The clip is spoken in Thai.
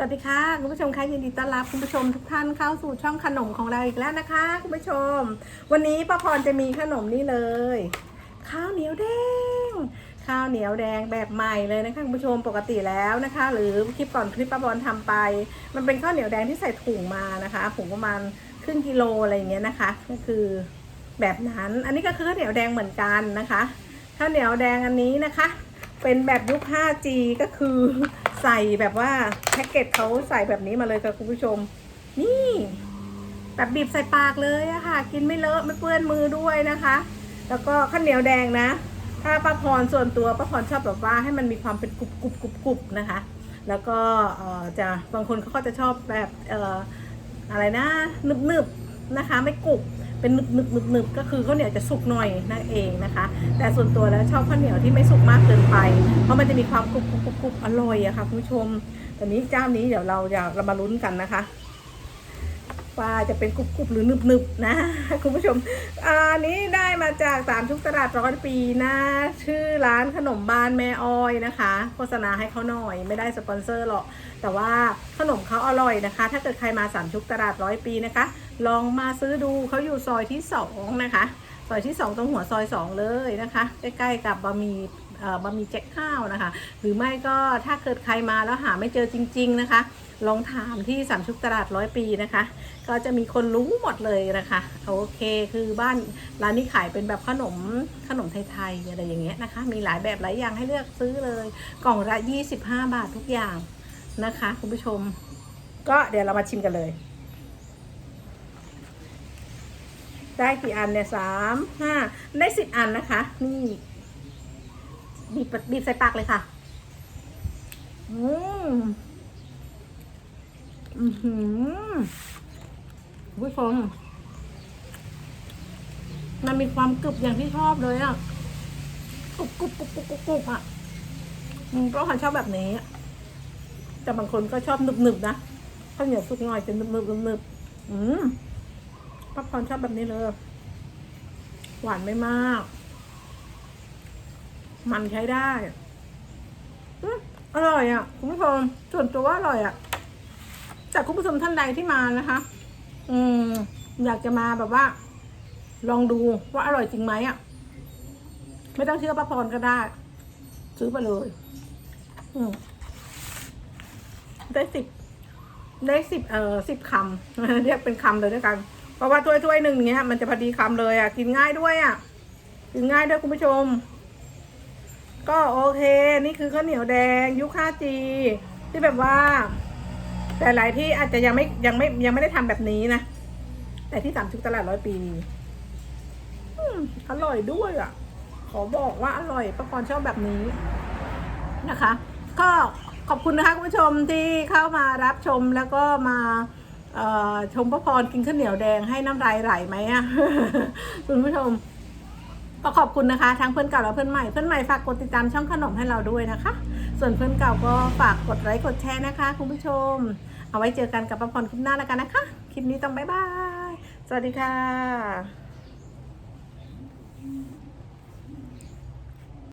สวัสดีค่ะคุณผู้ชมคะยินดีต้อนรับคุณผู้ชมทุกท่านเข้าสู่ช่องขนมของเราอีกแล้วนะคะคุณผู้ชม วันนี้ป้าพรจะมีขนมนี่เลย ข้าวเหนียวแดง ข้าวเหนียวแดงแบบใหม่เลยนะคะคุณผู้ชมปกติแล้วนะคะ หรือคลิปก่อนคลิปป้าพรทำไป มันเป็นข้าวเหนียวแดงที่ใส่ถุงมานะคะถุงประมาณครึ่งกิโลอะไรอย่างเงี้ยนะคะ ก็คือแบบนั้น อันนี้ก็คือข้าวเหนียวแดงเหมือนกันนะคะ ข้าวเหนียวแดงอันนี้นะคะ เป็นแบบยุค 5G ก็คือใส่แบบว่าแพ็กเกจเขาใส่แบบนี้มาเลยค่ะคุณผู้ชม นี่แบบบีบใส่ปากเลยอะค่ะ กินไม่เลอะไม่เปื้อนมือด้วยนะคะ แล้วก็ข้าวเหนียวแดงนะ ถ้าป้าพรส่วนตัวป้าพรชอบแบบว่าให้มันมีความเป็นกรุบกรุบกรุบกรุบนะคะ แล้วก็เอ่อจะบางคนเขาก็จะชอบแบบเอ่ออะไรนะนึบนึบๆนะคะ ไม่กรุบ เป็นนึบนึบนึบนึบก็คือข้าวเหนียวจะสุกหน่อยนั่นเองนะคะ แต่ส่วนตัวแล้วชอบข้าวเหนียวที่ไม่สุกมากเกินไป เพราะมันจะมีความกรุบกรุบกรุบรบอร่อยอะค่ะคุณผู้ชมตอนนี้เจ้านี้เดี๋ยวเราจะเรามาลุ้นกันนะคะว่าจะเป็นกรุบกรุบหรือนึบนึบนะคุณผู้ชมอันนี้ได้มาจากสามชุกตลาดร้อยปีนะชื่อร้านขนมบ้านแม่อ้อยนะคะ โฆษณาให้เขาหน่อยไม่ได้สปอนเซอร์หรอกแต่ว่าขนมเขาอร่อยนะคะ ถ้าเกิดใครมาสามชุกตลาดร้อยปีนะคะ ลองมาซื้อดูเขาอยู่ซอยที่สองนะคะ ซอยที่สองตรงหัวซอยสองเลยนะคะ ใกล้ๆกับบะหมี่บะหมี่แจ็คข้าวนะคะ หรือไม่ก็ถ้าเกิดใครมาแล้วหาไม่เจอจริง ๆนะคะ ลองถามที่สามชุกตลาดร้อยปีนะคะ ก็จะมีคนรู้หมดเลยนะคะ โอเคคือบ้านร้านนี้ขายเป็นแบบขนมขนมไทยๆอะไรอย่างเงี้ยนะคะ มีหลายแบบหลายอย่างให้เลือกซื้อเลย กล่องละ 25 บาททุกอย่างนะคะ คุณผู้ชม ก็เดี๋ยวเรามาชิมกันเลย ได้กี่อันเนี่ยสามห้าได้สิบอันนะคะ นี่บีบบีบใส่ปากเลยค่ะ อืมอือหือคุณผู้ชมมันมีความกรึบอย่างที่ชอบเลยอะกรุบกรุบกรุบกรุบกรุบกรุบอะอืมก็คนชอบแบบนี้ แต่บางคนก็ชอบหนึบหนึบๆนะข้าวเหนียวสุกหน่อยจะหนึบหนึบหนึบหนึ บอืมป้าพรชอบแบบนี้เลย หวานไม่มาก มันใช้ได้อืมอร่อยอะ คุณผู้ชมส่วนตัวว่าอร่อยอะ จากคุณผู้ชมท่านใดที่มานะคะ อืม อยากจะมาแบบว่า ลองดูว่าอร่อยจริงไหมอะ ไม่ต้องเชื่อป้าพรก็ได้ ซื้อไปเลย อืมได้สิบได้สิบเอ่อสิบคำเรียกเป็นคำเลยด้วยกัน เพราะว่าถ้วยถ้วยหนึ่งเนี้ยมันจะพอดีคำเลยอะ กินง่ายด้วยอะ กินง่ายด้วยคุณผู้ชม ก็โอเค นี่คือข้าวเหนียวแดงยุค 5G ที่แบบว่า แต่หลายที่อาจจะยังไม่ยังไม่ยังไม่ได้ทำแบบนี้นะ แต่ที่สามชุกตลาดร้อยปีอร่อยด้วยอะ ขอบอกว่าอร่อยป้าพรชอบแบบนี้นะคะ ก็ขอบคุณนะคะคุณผู้ชมที่เข้ามารับชมแล้วก็มา ชมป้าพรกินข้าวเหนียวแดงให้น้ำลายไหลไหมอะคุณผู้ชมก็ขอบคุณนะคะ ทั้งเพื่อนเก่าและเพื่อนใหม่ เพื่อนใหม่ฝากกดติดตามช่องขนมให้เราด้วยนะคะ ส่วนเพื่อนเก่าก็ฝากกดไลค์กดแชร์นะคะ คุณผู้ชม เอาไว้เจอกันกับป้าพรคลิปหน้าแล้วกันนะคะ คลิปนี้ต้องบ๊ายบาย สวัสดีค่ะ